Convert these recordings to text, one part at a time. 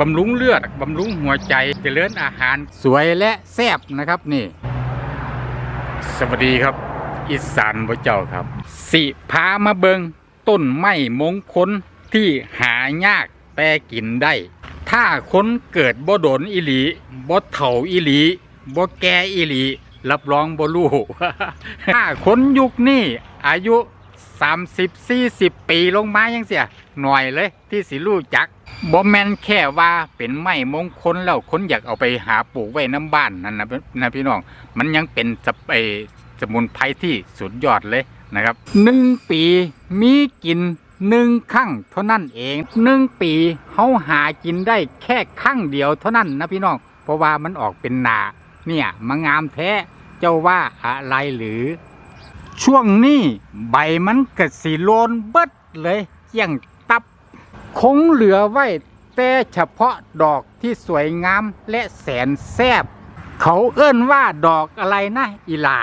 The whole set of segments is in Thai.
บำรุงเลือดบำรุงหัวใจเจริญอาหารสวยและแซ่บนะครับนี่ สวัสดีครับ อีสานพระเจ้าครับ สิพามาเบิงต้นไม้มงคลที่หายากแต่กินได้ ถ้าคนเกิดบ่โดนอีหลีบ่เฒ่าอีหลีบ่แก่อีหลี รับรองบ่รู้ถ้าคนยุคนี้อายุ 30 40ปีลงมายังเสียหน่อยเลยที่สิรู้จักบ่แมนแค่ว่าเป็นไม้มงคลแล้วคนอยากเอาไปหาปลูกไว้น้ำบ้านนั่นนะนะพี่น้อง มันยังเป็นสเปสมุนไพรที่สุดยอดเลยนะครับหนึ่งปีมีกินหนึ่งครั้งเท่านั้นเองหนึ่งปีเขาหากินได้แค่ครั้งเดียวเท่านั้นนะพี่น้อง เพราะว่ามันออกเป็นหนาเนี่ยมางามแท้เจ้าว่าอะไรหรือ ช่วงนี้ใบมันกระสีโลนเบิดเลยเกี่ยงตับ คงเหลือไว้ แต่เฉพาะดอกที่สวยงามและแสนแซบเขาเอิ้นว่าดอกอะไรนะอีหลา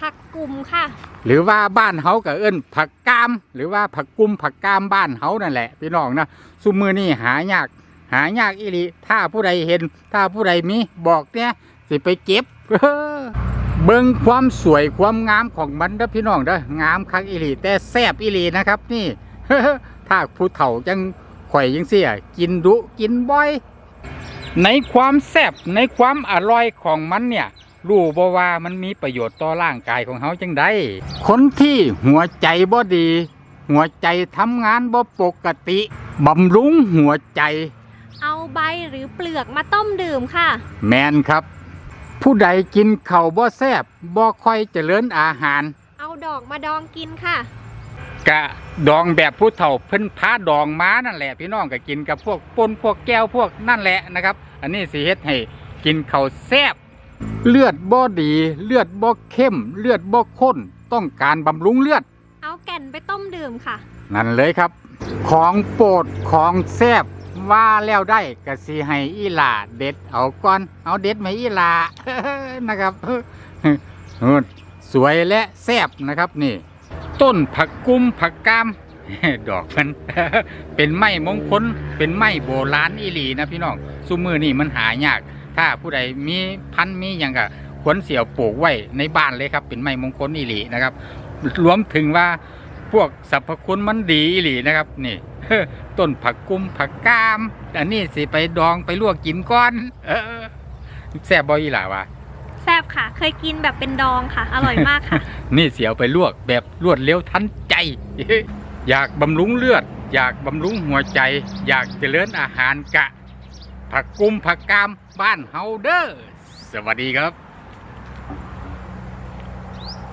ผักกลุ่มค่ะ หรือว่าบ้านเฮาก็เอิ้นผักกาม หรือว่าผักกุมผักกามบ้านเฮานั่นแหละพี่น้องนะซุมือนี่หายาก หายากอีหลีถ้าผู้ใดเห็น ถ้าผู้ใดมีบอกเนี่ยสิไปเก็บ เบิ่งความสวยความงามของมันเด้อพี่น้องเด้องามคักอีหลีแต่แซ่บอีหลีนะครับ นี่ ถ้าผู้เฒ่าจังข่อยยังเสียกินดุกินบ่อย ในความแซ่บในความอร่อยของมันเนี่ยรู้บ่ว่ามันมีประโยชน์ต่อร่างกายของเฮาจังไดคนที่หัวใจบ่ดี หัวใจทำงานบ่ปกติบำรุงหัวใจ เอาใบหรือเปลือกมาต้มดื่มค่ะ แมนครับ ผู้ใดกินข้าวบ่แซ่บบ่ค่อยเจริญอาหาร เอาดอกมาดองกินค่ะ กะดองแบบผู้เฒ่าเพิ่นพาดองม้านั่นแหละ พี่น้องก็กินกับพวกปนพวกแก้วพวกนั่นแหละนะครับ อันนี้สิเฮ็ดให้กินข้าวแซ่บเลือดบ่ดี เลือดบ่เข้ม เลือดบ่ข้นต้องการบำรุงเลือดเอาแก่นไปต้มดื่มค่ะ นั่นเลยครับ ของโปรดของแซ่บ ว่าแล้วได้ก็สิให้อีหลาเด็ดเอาก่อน เอาเด็ดไหมอีหลานะครับสวยและแซ่บนะครับนี่ ต้นผักกุ้มผักกามดอกมันเป็นไม้มงคลเป็นไม้โบราณอีหลีนะพี่น้องซุมือนี่มันหายาก ถ้าผู้ใดมีพันมีอย่างก็ควรเสียวปลูกไว้ในบ้านเลยครับ เป็นไม้มงคลอีหลีนะครับ รวมถึงว่าพวกสรรพคุณมันดีอีหลีนะครับ นี่ ต้นผักกุ้มผักกาม อันนี้สิไปดองไปลวกกินก่อน เออแซ่บบ่อีหล่าวะแซ่บค่ะ เคยกินแบบเป็นดองค่ะ อร่อยมากค่ะ นี่เสียวไปลวกแบบรวดเร็วทันใจ อยากบำรุงเลือด อยากบำรุงหัวใจ อยากเจริญอาหารกะ ผักกุมผักกามบ้านเฮาเด้อสวัสดีครับ